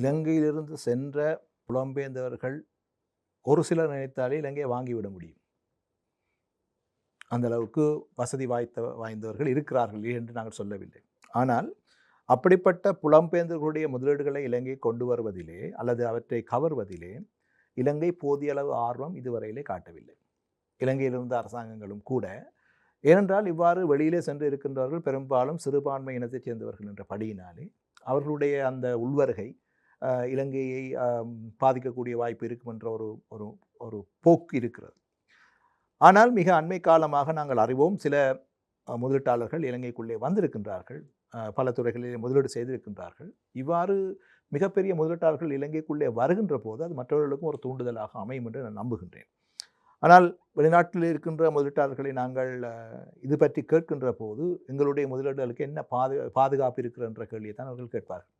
இலங்கையிலிருந்து சென்ற புலம்பெயர்ந்தவர்கள் ஒரு சிலர் நினைத்தாலே இலங்கையை வாங்கிவிட முடியும். அந்த அளவுக்கு வசதி வாய்த்த வாய்ந்தவர்கள் இருக்கிறார்கள் என்று நாங்கள் சொல்லவில்லை. ஆனால் அப்படிப்பட்ட புலம்பெயர்ந்தவர்களுடைய முதலீடுகளை இலங்கை கொண்டு வருவதிலே அல்லது அவற்றை கவர்வதிலே இலங்கை போதிய அளவு ஆர்வம் இதுவரையிலே காட்டவில்லை. இலங்கையிலிருந்த அரசாங்கங்களும் கூட ஏனென்றால் இவ்வாறு வெளியிலே சென்று இருக்கின்றவர்கள் பெரும்பாலும் சிறுபான்மை இனத்தைச் சேர்ந்தவர்கள் என்ற படியினாலே அவர்களுடைய அந்த உள்வருகை இலங்கையை பாதிக்கக்கூடிய வாய்ப்பு இருக்கும் என்ற ஒரு ஒரு ஒரு போக்கு இருக்கிறது. ஆனால் மிக அண்மை காலமாக நாங்கள் அறிவோம் சில முதலீட்டாளர்கள் இலங்கைக்குள்ளே வந்திருக்கின்றார்கள். பல துறைகளில் முதலீடு செய்திருக்கின்றார்கள். இவ்வாறு மிகப்பெரிய முதலீட்டாளர்கள் இலங்கைக்குள்ளே வருகின்ற போது அது மற்றவர்களுக்கும் ஒரு தூண்டுதலாக அமையும் என்று நான் நம்புகின்றேன். ஆனால் வெளிநாட்டில் இருக்கின்ற முதலீட்டாளர்களை நாங்கள் இது பற்றி கேட்கின்ற போது எங்களுடைய முதலீடுகளுக்கு என்ன பாது பாதுகாப்பு இருக்கிற என்ற கேள்வியை தான் அவர்கள் கேட்பார்கள்.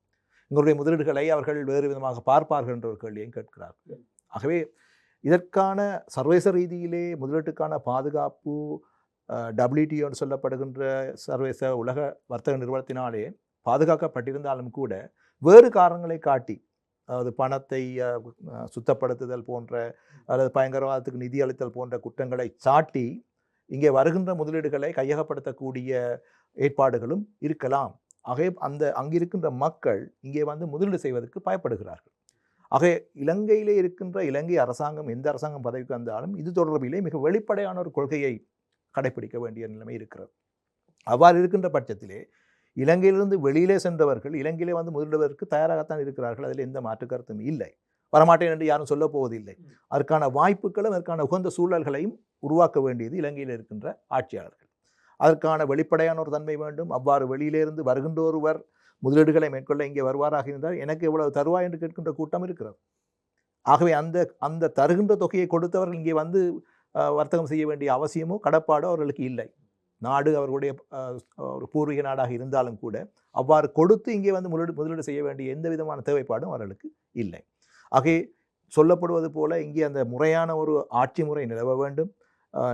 எங்களுடைய முதலீடுகளை அவர்கள் வேறு விதமாக பார்ப்பார்கள் என்ற ஒரு கேள்வியையும் கேட்கிறார்கள் ஆகவே இதற்கான சர்வதேச ரீதியிலே முதலீட்டுக்கான பாதுகாப்பு டபிள்யூடிஓன்னு சொல்லப்படுகின்ற சர்வதேச உலக வர்த்தக நிறுவனத்தினாலே பாதுகாக்கப்பட்டிருந்தாலும் கூட வேறு காரணங்களை காட்டி அதாவது பணத்தை சுத்தப்படுத்துதல் போன்ற அல்லது பயங்கரவாதத்துக்கு நிதி அளித்தல் போன்ற குற்றங்களை சாட்டி இங்கே வருகின்ற முதலீடுகளை கையகப்படுத்தக்கூடிய ஏற்பாடுகளும் இருக்கலாம். ஆகவே அந்த அங்கிருக்கின்ற மக்கள் இங்கே வந்து முதலீடு செய்வதற்கு பயப்படுகிறார்கள். ஆகவே இலங்கையிலே இருக்கின்ற இலங்கை அரசாங்கம் எந்த அரசாங்கம் பதவிக்கு வந்தாலும் இது தொடர்பிலே மிக வெளிப்படையான ஒரு கொள்கையை கடைபிடிக்க வேண்டிய நிலைமை இருக்கிறது. அவ்வாறு இருக்கின்ற பட்சத்திலே இலங்கையிலிருந்து வெளியிலே சென்றவர்கள் இலங்கையிலே வந்து முதலிடுவதற்கு தயாராகத்தான் இருக்கிறார்கள். அதில் எந்த மாற்று கருத்தும் இல்லை. வரமாட்டேன் என்று யாரும் சொல்லப் போவதில்லை. அதற்கான வாய்ப்புகளும் அதற்கான உகந்த சூழல்களையும் உருவாக்க வேண்டியது இலங்கையில் இருக்கின்ற ஆட்சியாளர்கள். அதற்கான வெளிப்படையான ஒரு தன்மை வேண்டும். அவ்வாறு வெளியிலிருந்து வருகின்ற ஒருவர் முதலீடுகளை மேற்கொள்ள இங்கே வருவாராக இருந்தால் எனக்கு எவ்வளவு தருவாய் என்று கேட்கின்ற கூட்டம் இருக்கிறது. ஆகவே அந்த அந்த தருகின்ற தொகையை கொடுத்தவர்கள் இங்கே வந்து வர்த்தகம் செய்ய வேண்டிய அவசியமோ கடப்பாடோ அவர்களுக்கு இல்லை. நாடு அவர்களுடைய ஒரு பூர்வீக நாடாக இருந்தாலும் கூட அவ்வாறு கொடுத்து இங்கே வந்து முதலீடு முதலீடு செய்ய வேண்டிய எந்த விதமான தேவைப்பாடும் அவர்களுக்கு இல்லை. ஆகவே சொல்லப்படுவது போல இங்கே அந்த முறையான ஒரு ஆட்சி முறை நிலவ வேண்டும்.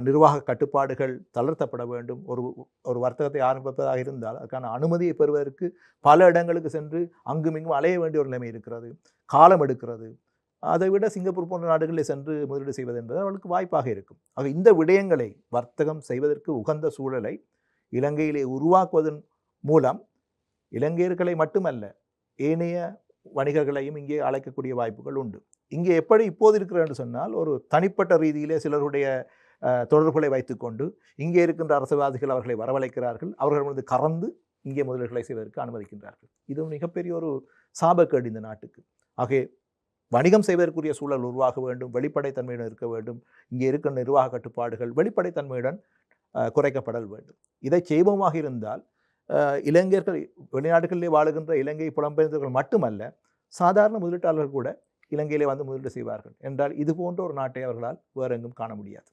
நிர்வாக கட்டுப்பாடுகள் தளர்த்தப்பட வேண்டும். ஒரு ஒரு வர்த்தகத்தை ஆரம்பிப்பதாக இருந்தால் அதுக்கான அனுமதியை பெறுவதற்கு பல இடங்களுக்கு சென்று அங்குமிங்கும் அலைய வேண்டிய ஒரு நிலைமை இருக்கிறது. காலம் எடுக்கிறது. அதை விட சிங்கப்பூர் போன்ற நாடுகளில் சென்று முதலீடு செய்வது என்பது அவர்களுக்கு வாய்ப்பாக இருக்கும். ஆக இந்த விடயங்களை வர்த்தகம் செய்வதற்கு உகந்த சூழலை இலங்கையிலே உருவாக்குவதன் மூலம் இலங்கையர்களை மட்டுமல்ல ஏனைய வணிகர்களையும் இங்கே அழைக்கக்கூடிய வாய்ப்புகள் உண்டு. இங்கே எப்படி இப்போது இருக்கிறது என்று சொன்னால் ஒரு தனிப்பட்ட ரீதியிலே சிலருடைய தொடர்புகளை வைத்துக்கொண்டு இங்கே இருக்கின்ற அரசவாதிகள் அவர்களை வரவழைக்கிறார்கள். அவர்கள் வந்து கறந்து இங்கே முதலீடுகளை செய்வதற்கு அனுமதிக்கின்றார்கள். இது மிகப்பெரிய ஒரு சாபக்கேடு இந்த நாட்டுக்கு. ஆகவே வணிகம் செய்வதற்குரிய சூழல் உருவாக வேண்டும். வெளிப்படைத்தன்மையுடன் இருக்க வேண்டும். இங்கே இருக்கிற நிர்வாக கட்டுப்பாடுகள் வெளிப்படைத்தன்மையுடன் குறைக்கப்படல் வேண்டும். இதை செய்வோமாக இருந்தால் இளைஞர்கள் வெளிநாடுகளிலே வாழுகின்ற இலங்கை புலம்பெயர்ந்தவர்கள் மட்டுமல்ல சாதாரண முதலீட்டாளர்கள் கூட இலங்கையிலே வந்து முதலீடு செய்வார்கள். என்றால் இது போன்ற ஒரு நாட்டை அவர்களால் வேறெங்கும் காண முடியாது.